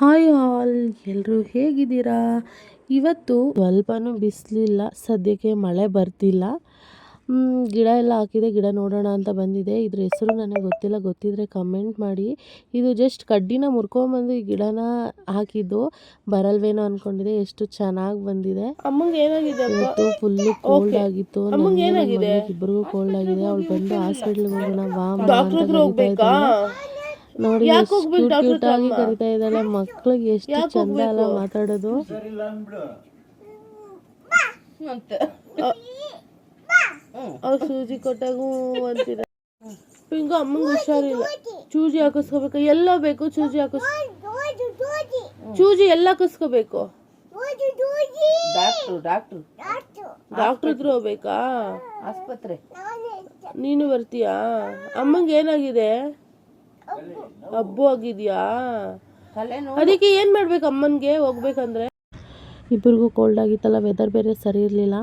Hi all ಎಲ್ಲರೂ ಹೇಗಿದ್ದೀರಾ? ಇವತ್ತು ಸ್ವಲ್ಪನೂ ಬಿಸಿಲಿಲ್ಲ ಸದ್ಯಕ್ಕೆ ಮಳೆ ಬರ್ತಿಲ್ಲ. ಗಿಡ ಎಲ್ಲ ಹಾಕಿದೆ ಗಿಡ ನೋಡೋಣ ಅಂತ ಬಂದಿದೆ. ಇದ್ರ ಹೆಸರು ನನಗೆ ಗೊತ್ತಿಲ್ಲ ಗೊತ್ತಿದ್ರೆ ಕಮೆಂಟ್ ಮಾಡಿ. ಇದು ಜಸ್ಟ್ ಕಡ್ಡಿನ ಮುರ್ಕೊಂಬಂದು ಈ ಗಿಡನ ಹಾಕಿದ್ದು. ಬರಲ್ವೇನೋ ಅನ್ಕೊಂಡಿದೆ ಎಷ್ಟು ಚೆನ್ನಾಗಿ ಬಂದಿದೆ. ಏನಾಗಿದೆ ಇವತ್ತು ಫುಲ್ಲು ಕೋಲ್ಡ್ ಆಗಿತ್ತು? ಇಬ್ಬರಿಗೂ ಕೋಲ್ಡ್ ಆಗಿದೆ. ಅವಳು ಬಂದು ಹಾಸ್ಪಿಟ್ಲಿಗೆ ಹೋಗೋಣ ಡಾಕ್ಟರ್ ಅಂತ ನೋಡಿ ಕ್ಯೂಟ್ ಆಗಿ ಕರಿತಾ ಇದ್ದಾಳೆ. ಮಕ್ಳಿಗೆ ಎಷ್ಟು ಚಂದ ಅಲ್ಲ? ಮಾತಾಡೋದು. ಅವ್ರು ಸೂಜಿ ಕೊಟ್ಟಾಗೂ ಅಂತಿದೆ. ಹಿಂಗ ಅಮ್ಮಂಗೆ ಹುಷಾರಿಲ್ಲ. ಚೂಜಿ ಹಾಕಿಸ್ಕೋಬೇಕು. ಎಲ್ಲ ಬೇಕು ಚೂಜಿ ಹಾಕಿಸ್ ಚೂಜಿ ಎಲ್ಲ ಹಾಕಿಸ್ಕೋಬೇಕು. Doctor doctor. ಡಾಕ್ಟ್ರ್ ಹತ್ರ ಹೋಗ್ಬೇಕಾ? ಆಸ್ಪತ್ರೆ. ನೀನು ಬರ್ತೀಯಾ? ಅಮ್ಮಂಗೆ ಏನಾಗಿದೆ? ಹಬ್ಬು ಆಗಿದ್ಯಾ? ಅದಕ್ಕೆ ಏನ್ ಮಾಡ್ಬೇಕು ಅಮ್ಮನ್ಗೆ ಹೋಗ್ಬೇಕಂದ್ರೆ? ಇಬ್ಬರಿಗೂ ಕೋಲ್ಡ್ ಆಗಿತ್ತಲ್ಲ ವೆದರ್ ಬೇರೆ ಸರಿ ಇರಲಿಲ್ಲ.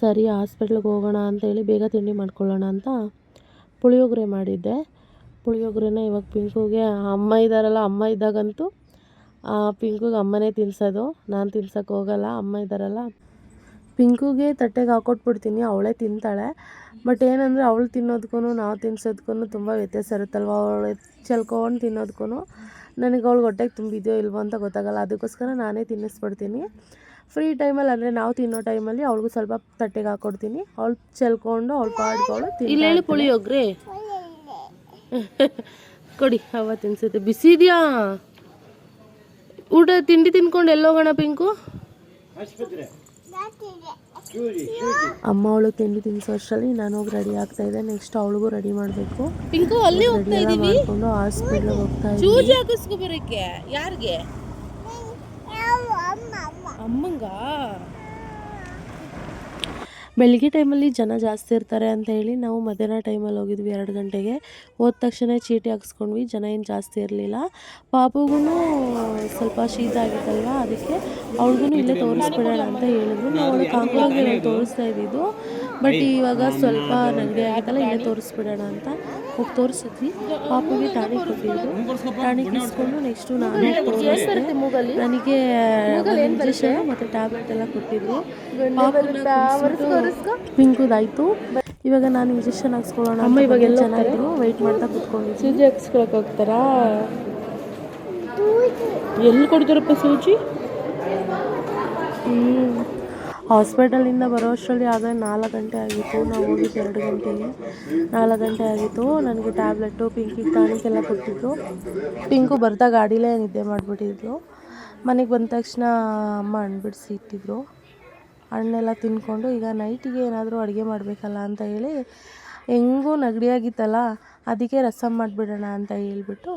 ಸರಿ ಹಾಸ್ಪಿಟ್ಲಿಗೆ ಹೋಗೋಣ ಅಂತ ಹೇಳಿ ಬೇಗ ತಿಂಡಿ ಮಾಡ್ಕೊಳ್ಳೋಣ ಅಂತ ಪುಳಿಯೋಗರೆ ಮಾಡಿದ್ದೆ. ಪುಳಿಯೋಗರೆನ ಇವಾಗ ಪಿಂಕುಗೆ ಅಮ್ಮ ಇದ್ದಾರಲ್ಲ ಅಮ್ಮ ಇದ್ದಾಗಂತೂ ಆ ಪಿಂಕುಗೆ ಅಮ್ಮನೇ ತಿನ್ಸೋದು. ನಾನು ತಿನ್ಸೋಕ್ಕೆ ಹೋಗಲ್ಲ ಅಮ್ಮ ಇದ್ದಾರಲ್ಲ ಪಿಂಕುಗೆ ತಟ್ಟೆಗೆ ಹಾಕೊಟ್ಬಿಡ್ತೀನಿ ಅವಳೇ ತಿಂತಾಳೆ. ಬಟ್ ಏನಂದರೆ ಅವಳು ತಿನ್ನೋದಕ್ಕೂ ನಾವು ತಿನ್ಸೋದಕ್ಕೂ ತುಂಬ ವ್ಯತ್ಯಾಸ ಇರುತ್ತಲ್ವ? ಅವಳು ಚೆಲ್ಕೊಂಡು ತಿನ್ನೋದಕ್ಕೂ ನನಗೆ ಅವಳು ಹೊಟ್ಟೆಗೆ ತುಂಬಿದೆಯೋ ಇಲ್ವೋ ಅಂತ ಗೊತ್ತಾಗಲ್ಲ. ಅದಕ್ಕೋಸ್ಕರ ನಾನೇ ತಿನ್ನಿಸ್ಬಿಡ್ತೀನಿ. ಫ್ರೀ ಟೈಮಲ್ಲಿ ಅಂದರೆ ನಾವು ತಿನ್ನೋ ಟೈಮಲ್ಲಿ ಅವಳಿಗೂ ಸ್ವಲ್ಪ ತಟ್ಟೆಗೆ ಹಾಕ್ಕೊಡ್ತೀನಿ ಅವಳು ಚೆಲ್ಕೊಂಡು ಅವಳು ಪಾಡ್ಕೊಂಡು ತಿನ್ನಿ ಹೇಳಿ ಪುಳಿಯೋಗ್ರೆ. ಕೊಡಿ ಅವ ತಿನ್ಸುತ್ತೆ. ಬಿಸಿ ಇದೆಯಾ ಊಟ ತಿಂಡಿ ತಿನ್ಕೊಂಡು ಎಲ್ಲೋಗೋಣ ಪಿಂಕು? ಅಮ್ಮ ಅವಳು ತಿಂಡಿ ತಿನ್ನಿಸೋ ಅಷ್ಟರಲ್ಲಿ ನಾನು ಹೋಗಿ ರೆಡಿ ಆಗ್ತಾ ಇದ್ದೆ ನೆಕ್ಸ್ಟ್ ಅವಳಿಗೂ ರೆಡಿ ಮಾಡಬೇಕು. ಪಿಂಕು ಅಲ್ಲಿ ಹೋಗ್ತಾ ರೆಡಿ ಇದೀವಿ. ಮಾಡಿಕೊಂಡು ಹಾಸ್ಪಿಟ್ಲಿಗೆ ಹೋಗ್ತಾ ಇದ್ವಿ. ಚೂಜಿ ಹಾಕಿಸ್ಕೊ ಬರಕ್ಕೆ. ಯಾರಿಗೆ? ಅಮ್ಮಂಗ? ಬೆಳಿಗ್ಗೆ ಟೈಮಲ್ಲಿ ಜನ ಜಾಸ್ತಿ ಇರ್ತಾರೆ ಅಂತ ಹೇಳಿ ನಾವು ಮಧ್ಯಾಹ್ನ ಟೈಮಲ್ಲಿ ಹೋಗಿದ್ವಿ ಎರಡು ಗಂಟೆಗೆ. ಹೋದ ತಕ್ಷಣ ಚೀಟಿ ಹಾಕ್ಸ್ಕೊಂಡ್ವಿ, ಜನ ಏನು ಜಾಸ್ತಿ ಇರಲಿಲ್ಲ. ಪಾಪುಗೂ ಸ್ವಲ್ಪ ಶೀತ ಆಗಿತ್ತಲ್ವ, ಅದಕ್ಕೆ ಅವ್ಳಿಗೂ ಇಲ್ಲೇ ತೋರಿಸ್ಬಿಡೋಣ ಅಂತ ಹೇಳಿದ್ರು. ನಾವು ನಾವು ತೋರಿಸ್ತಾ ಇದ್ದಿದ್ದು ಬಟ್ ಇವಾಗ ಸ್ವಲ್ಪ ನೆಗಡಿ ಆಗಿತ್ತಲ್ಲ ಇಲ್ಲೇ ತೋರಿಸ್ಬಿಡೋಣ ಅಂತ ಹೋಗಿ ತೋರಿಸಿದ್ವಿ. ಪಾಪುಗೆ ಟಾನಿಕ್ ಕೊಟ್ಟಿದ್ರು. ಟಾನಿಕ್ ಇಸ್ಕೊಂಡು ನೆಕ್ಸ್ಟು ನಾನು ತೋರಿಸ್ದೆ. ನನಗೆ ಇಂಜೆಕ್ಷನ್ ಮತ್ತು ಟ್ಯಾಬ್ಲೆಟ್ ಎಲ್ಲ ಕೊಟ್ಟಿದ್ರು. ಪಿಂಕುದಾಯ್ತು ಇವಾಗ ನಾನು ಇಂಜೆಕ್ಷನ್ ಹಾಕ್ಸ್ಕೊಳ್ಳೋಣ ಅಮ್ಮ ಇವಾಗ ಎಲ್ಲ ಚೆನ್ನಾಗಿದ್ರು. ವೆಯ್ಟ್ ಮಾಡ್ತಾ ಕುತ್ಕೊಂಡಿದ್ರು ಸೂಜಿ ಹಾಕ್ಸ್ಕೊಳಕ್ ಹೋಗ್ತಾರಾ? ಎಲ್ಲಿ ಕೊಡ್ತಾರಪ್ಪ ಸೂಜಿ? ಹಾಸ್ಪಿಟಲಿಂದ ಬರೋ ಅಷ್ಟರಲ್ಲಿ ಆದರೆ ನಾಲ್ಕು ಗಂಟೆ ಆಗಿತ್ತು. ನಾವು ಹೋಗಿದ್ದು ಎರಡು ಗಂಟೆಗೆ. ನಾಲ್ಕು ಗಂಟೆ ಆಗಿತ್ತು. ನನಗೆ ಟ್ಯಾಬ್ಲೆಟ್ಟು, ಪಿಂಕಿ ಟಾನಿಕ್ ಎಲ್ಲ ಕೊಟ್ಟಿದ್ರು. ಪಿಂಕು ಬರ್ತಾ ಗಾಡಿಲೇ ನಿದ್ದೆ ಮಾಡಿಬಿಟ್ಟಿದ್ರು. ಮನೆಗೆ ಬಂದ ತಕ್ಷಣ ಅಮ್ಮ ಹಣ್ಣು ಬಿಡಿಸಿ ಇಟ್ಟಿದ್ರು ಹಣ್ಣೆಲ್ಲ ತಿನ್ಕೊಂಡು ಈಗ ನೈಟಿಗೆ ಏನಾದರೂ ಅಡುಗೆ ಮಾಡಬೇಕಲ್ಲ ಅಂತ ಹೇಳಿ ಹೆಂಗೂ ನಗಡಿಯಾಗಿತ್ತಲ್ಲ, ಅದಕ್ಕೆ ರಸಮ್ ಮಾಡಿಬಿಡೋಣ ಅಂತ ಹೇಳ್ಬಿಟ್ಟು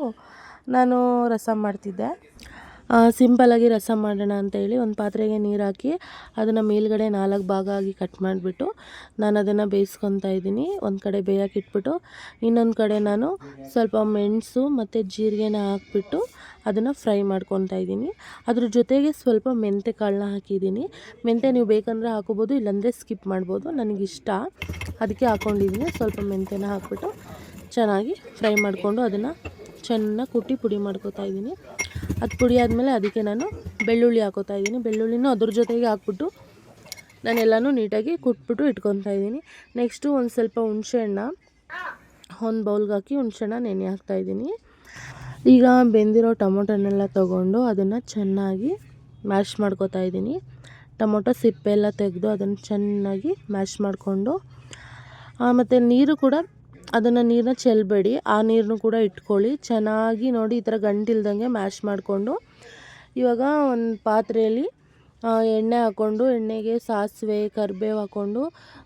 ನಾನು ರಸಮ್ ಮಾಡ್ತಿದ್ದೆ. ಸಿಂಪಲಾಗಿ ರಸ ಮಾಡೋಣ ಅಂತ ಹೇಳಿ ಒಂದು ಪಾತ್ರೆಗೆ ನೀರು ಹಾಕಿ ಅದನ್ನು ಮೇಲ್ಗಡೆ ನಾಲ್ಕು ಭಾಗ ಆಗಿ ಕಟ್ ಮಾಡಿಬಿಟ್ಟು ನಾನು ಅದನ್ನು ಬೇಯಿಸ್ಕೊತಾ ಇದ್ದೀನಿ. ಒಂದು ಕಡೆ ಬೇಯಕ್ಕೆ ಇಟ್ಬಿಟ್ಟು ಇನ್ನೊಂದು ಕಡೆ ನಾನು ಸ್ವಲ್ಪ ಮೆಣಸು ಮತ್ತು ಜೀರಿಗೆನ ಹಾಕ್ಬಿಟ್ಟು ಅದನ್ನು ಫ್ರೈ ಮಾಡ್ಕೊತಾ ಇದ್ದೀನಿ. ಅದ್ರ ಜೊತೆಗೆ ಸ್ವಲ್ಪ ಮೆಂತೆ ಕಾಳನ್ನ ಹಾಕಿದ್ದೀನಿ. ಮೆಂತೆ ನೀವು ಬೇಕಂದರೆ ಹಾಕೋಬೋದು, ಇಲ್ಲಾಂದರೆ ಸ್ಕಿಪ್ ಮಾಡ್ಬೋದು. ನನಗಿಷ್ಟ ಅದಕ್ಕೆ ಹಾಕ್ಕೊಂಡಿದ್ದೀನಿ ಸ್ವಲ್ಪ ಮೆಂತೆನ ಹಾಕ್ಬಿಟ್ಟು ಚೆನ್ನಾಗಿ ಫ್ರೈ ಮಾಡಿಕೊಂಡು ಅದನ್ನು ಚೆನ್ನಾಗಿ ಕುಟ್ಟಿ ಪುಡಿ ಮಾಡ್ಕೋತಾ ಇದ್ದೀನಿ. ಅದು ಪುಡಿ ಆದಮೇಲೆ ಅದಕ್ಕೆ ನಾನು ಬೆಳ್ಳುಳ್ಳಿ ಹಾಕೋತಾ ಇದ್ದೀನಿ. ಬೆಳ್ಳುಳ್ಳಿನೂ ಅದ್ರ ಜೊತೆಗೆ ಹಾಕ್ಬಿಟ್ಟು ನಾನೆಲ್ಲನೂ ನೀಟಾಗಿ ಕುಟ್ಬಿಟ್ಟು ಇಟ್ಕೊತಾ ಇದ್ದೀನಿ. ನೆಕ್ಸ್ಟು ಒಂದು ಸ್ವಲ್ಪ ಹುಣಸೆಹಣ್ಣ ಒಂದು ಬೌಲ್ಗೆ ಹಾಕಿ ಹುಣಸೆಹಣ್ಣ ನೆನೆ ಹಾಕ್ತಾ ಇದ್ದೀನಿ. ಈಗ ಬೆಂದಿರೋ ಟೊಮೊಟೊನೆಲ್ಲ ತೊಗೊಂಡು ಅದನ್ನು ಚೆನ್ನಾಗಿ ಮ್ಯಾಶ್ ಮಾಡ್ಕೊತಾ ಇದ್ದೀನಿ. ಟೊಮೊಟೊ ಸಿಪ್ಪೆ ಎಲ್ಲ ತೆಗೆದು ಅದನ್ನು ಚೆನ್ನಾಗಿ ಮ್ಯಾಶ್ ಮಾಡಿಕೊಂಡು ಮತ್ತು ನೀರು ಕೂಡ ಅದನ್ನು ನೀರನ್ನ ಚೆಲ್ಲಬೇಡಿ ಆ ನೀರನ್ನು ಕೂಡ ಇಟ್ಕೊಳ್ಳಿ. ಚೆನ್ನಾಗಿ ನೋಡಿ ಈ ಥರ ಗಂಟಿಲ್ದಂಗೆ ಮ್ಯಾಶ್ ಮಾಡಿಕೊಂಡು. ಇವಾಗ ಒಂದು ಪಾತ್ರೆಯಲ್ಲಿ ಎಣ್ಣೆ ಹಾಕ್ಕೊಂಡು ಎಣ್ಣೆಗೆ ಸಾಸಿವೆ, ಕರಿಬೇವು ಹಾಕ್ಕೊಂಡು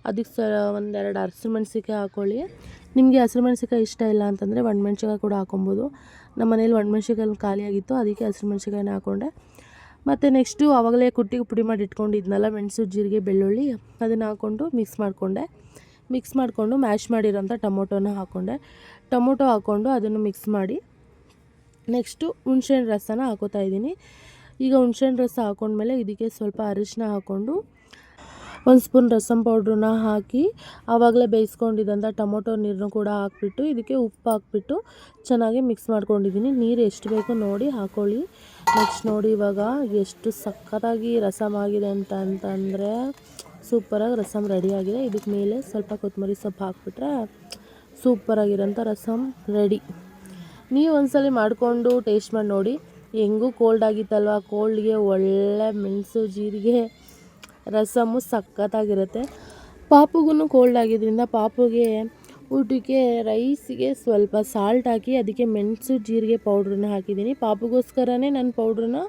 ಅದಕ್ಕೆ ಸ ಒಂದೆರಡು ಹಸಿಮೆಣ್ಸಿಕಾಯಿ ಹಾಕ್ಕೊಳ್ಳಿ ನಿಮಗೆ ಹಸಿಮೆಣ್ಸಿಕಾಯಿ ಇಷ್ಟ ಇಲ್ಲ ಅಂತಂದರೆ ಒಣಮೆಣ್ಸಿಕಾಯಿ ಕೂಡ ಹಾಕೊಬೋದು. ನಮ್ಮ ಮನೇಲಿ ಒಣಮೆಣ್ಸಿಕಾಯಿ ಖಾಲಿಯಾಗಿತ್ತು ಅದಕ್ಕೆ ಹಸಿಮೆಣ್ಸಿಕಾಯಿನ ಹಾಕ್ಕೊಂಡೆ ಮತ್ತು ನೆಕ್ಸ್ಟು ಆವಾಗಲೇ ಕುಟ್ಟಿಗೆ ಪುಡಿ ಮಾಡಿ ಇಟ್ಕೊಂಡಿದ್ನಲ್ಲ ಮೆಣಸು, ಜೀರಿಗೆ, ಬೆಳ್ಳುಳ್ಳಿ, ಅದನ್ನು ಹಾಕ್ಕೊಂಡು ಮಿಕ್ಸ್ ಮಾಡಿಕೊಂಡೆ. ಮಿಕ್ಸ್ ಮಾಡಿಕೊಂಡು ಮ್ಯಾಶ್ ಮಾಡಿರೋಂಥ ಟೊಮೊಟೊನ ಹಾಕ್ಕೊಂಡೆ ಟೊಮೊಟೊ ಹಾಕ್ಕೊಂಡು ಅದನ್ನು ಮಿಕ್ಸ್ ಮಾಡಿ. ನೆಕ್ಸ್ಟು ಹುಣ್ಸೆಹಣ್ಣು ರಸನ ಹಾಕೋತಾ ಇದ್ದೀನಿ. ಈಗ ಹುಣ್ಸೆಹಣ್ಣು ರಸ ಹಾಕೊಂಡ್ಮೇಲೆ ಇದಕ್ಕೆ ಸ್ವಲ್ಪ ಅರಿಶಿನ ಹಾಕ್ಕೊಂಡು ಒಂದು ಸ್ಪೂನ್ ರಸಂ ಪೌಡ್ರನ್ನ ಹಾಕಿ ಆವಾಗಲೇ ಬೇಯಿಸ್ಕೊಂಡಿದ್ದಂಥ ಟೊಮೊಟೊ ನೀರನ್ನು ಕೂಡ ಹಾಕ್ಬಿಟ್ಟು ಇದಕ್ಕೆ ಉಪ್ಪು ಹಾಕ್ಬಿಟ್ಟು ಚೆನ್ನಾಗಿ ಮಿಕ್ಸ್ ಮಾಡ್ಕೊಂಡಿದ್ದೀನಿ. ನೀರು ಎಷ್ಟು ಬೇಕೋ ನೋಡಿ ಹಾಕ್ಕೊಳ್ಳಿ ನೆಕ್ಸ್ಟ್ ನೋಡಿ ಇವಾಗ ಎಷ್ಟು ಸಖತ್ತಾಗಿ ರಸಮಾಗಿದೆ ಅಂತ ಅಂತಂದರೆ ಸೂಪರಾಗಿ ರಸಮ್ ರೆಡಿಯಾಗಿದೆ. ಇದಕ್ಕೆ ಮೇಲೆ ಸ್ವಲ್ಪ ಕೊತ್ತಂಬರಿ ಸೊಪ್ಪು ಹಾಕ್ಬಿಟ್ರೆ ಸೂಪರಾಗಿರೋಂಥ ರಸಮ್ ರೆಡಿ. ನೀವು ಒಂದ್ಸಲ ಮಾಡಿಕೊಂಡು ಟೇಸ್ಟ್ ಮಾಡಿ ನೋಡಿ. ಹೆಂಗೂ ಕೋಲ್ಡ್ ಆಗಿತ್ತಲ್ವ? ಕೋಲ್ಡ್ಗೆ ಒಳ್ಳೆ ಮೆಣಸು, ಜೀರಿಗೆ, ರಸಮು ಸಖತ್ತಾಗಿರುತ್ತೆ. ಪಾಪುಗೂ ಕೋಲ್ಡ್ ಆಗಿದ್ದರಿಂದ ಪಾಪುಗೆ ಊಟಕ್ಕೆ ರೈಸಿಗೆ ಸ್ವಲ್ಪ ಸಾಲ್ಟ್ ಹಾಕಿ ಅದಕ್ಕೆ ಮೆಣಸು, ಜೀರಿಗೆ ಪೌಡ್ರನ್ನ ಹಾಕಿದ್ದೀನಿ. ಪಾಪುಗೋಸ್ಕರನೇ ನಾನು ಪೌಡ್ರನ್ನ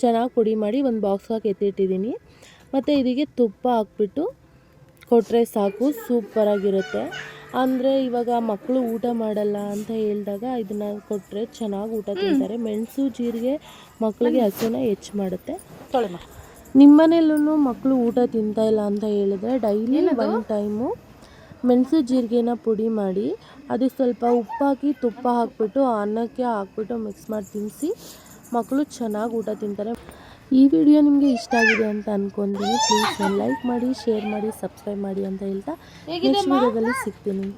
ಚೆನ್ನಾಗಿ ಪುಡಿ ಮಾಡಿ ಒಂದು ಬಾಕ್ಸ್ಗೆ ಎತ್ತಿಟ್ಟಿದ್ದೀನಿ. ಮತ್ತು ಇದಕ್ಕೆ ತುಪ್ಪ ಹಾಕ್ಬಿಟ್ಟು ಕೊಟ್ಟರೆ ಸಾಕು ಸೂಪರಾಗಿರುತ್ತೆ. ಅಂದರೆ ಇವಾಗ ಮಕ್ಕಳು ಊಟ ಮಾಡಲ್ಲ ಅಂತ ಹೇಳಿದಾಗ ಇದನ್ನು ಕೊಟ್ಟರೆ ಚೆನ್ನಾಗಿ ಊಟ ತಿಂತಾರೆ. ಮೆಣಸು ಜೀರಿಗೆ ಮಕ್ಕಳಿಗೆ ಹಸುನ ಹೆಚ್ಚು ಮಾಡುತ್ತೆ. ನಿಮ್ಮನೇಲೂ ಮಕ್ಕಳು ಊಟ ತಿಂತಾ ಇಲ್ಲ ಅಂತ ಹೇಳಿದ್ರೆ ಡೈಲಿ ಒನ್ ಟೈಮು ಮೆಣಸು ಜೀರಿಗೆನ ಪುಡಿ ಮಾಡಿ ಅದಕ್ಕೆ ಸ್ವಲ್ಪ ಉಪ್ಪಾಕಿ ತುಪ್ಪ ಹಾಕ್ಬಿಟ್ಟು ಅನ್ನಕ್ಕೆ ಹಾಕ್ಬಿಟ್ಟು ಮಿಕ್ಸ್ ಮಾಡಿ ತಿನ್ನಿಸಿ ಮಕ್ಕಳು ಚೆನ್ನಾಗಿ ಊಟ ತಿಂತಾರೆ. ಈ ವಿಡಿಯೋ ನಿಮಗೆ ಇಷ್ಟ ಆಗಿದೆ ಅಂತ ಅನ್ಕೊಂತೀನಿ ಪ್ಲೀಸ್ ಲೈಕ್ ಮಾಡಿ ಶೇರ್ ಮಾಡಿ ಸಬ್ಸ್ಕ್ರೈಬ್ ಮಾಡಿ ಅಂತ ಹೇಳ್ತಾ ನೆಕ್ಸ್ಟ್ ವಿಡಿಯೋದಲ್ಲಿ ಸಿಗ್ತೀನಿ.